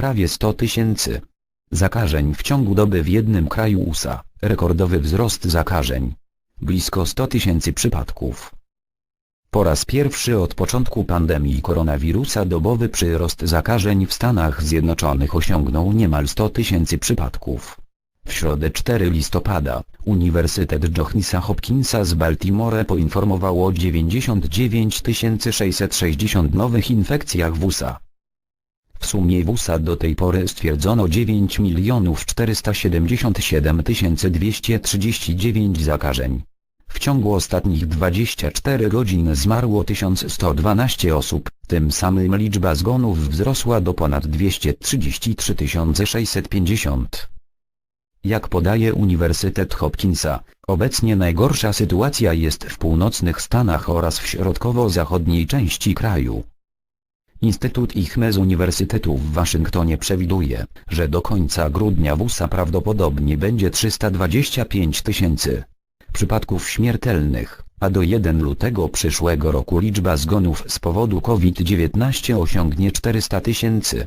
prawie 100 tysięcy. Zakażeń w ciągu doby w jednym kraju USA, rekordowy wzrost zakażeń. Blisko 100 tysięcy przypadków. Po raz pierwszy od początku pandemii koronawirusa dobowy przyrost zakażeń w Stanach Zjednoczonych osiągnął niemal 100 tysięcy przypadków. W środę 4 listopada, Uniwersytet Johnsa Hopkinsa z Baltimore poinformował o 99 660 nowych infekcjach w USA. W sumie w USA do tej pory stwierdzono 9 477 239 zakażeń. W ciągu ostatnich 24 godzin zmarło 1112 osób, tym samym liczba zgonów wzrosła do ponad 233 650. Jak podaje Uniwersytet Hopkinsa, obecnie najgorsza sytuacja jest w północnych Stanach oraz w środkowo-zachodniej części kraju. Instytut ICHME z Uniwersytetu w Waszyngtonie przewiduje, że do końca grudnia w USA prawdopodobnie będzie 325 tysięcy przypadków śmiertelnych, a do 1 lutego przyszłego roku liczba zgonów z powodu COVID-19 osiągnie 400 tysięcy.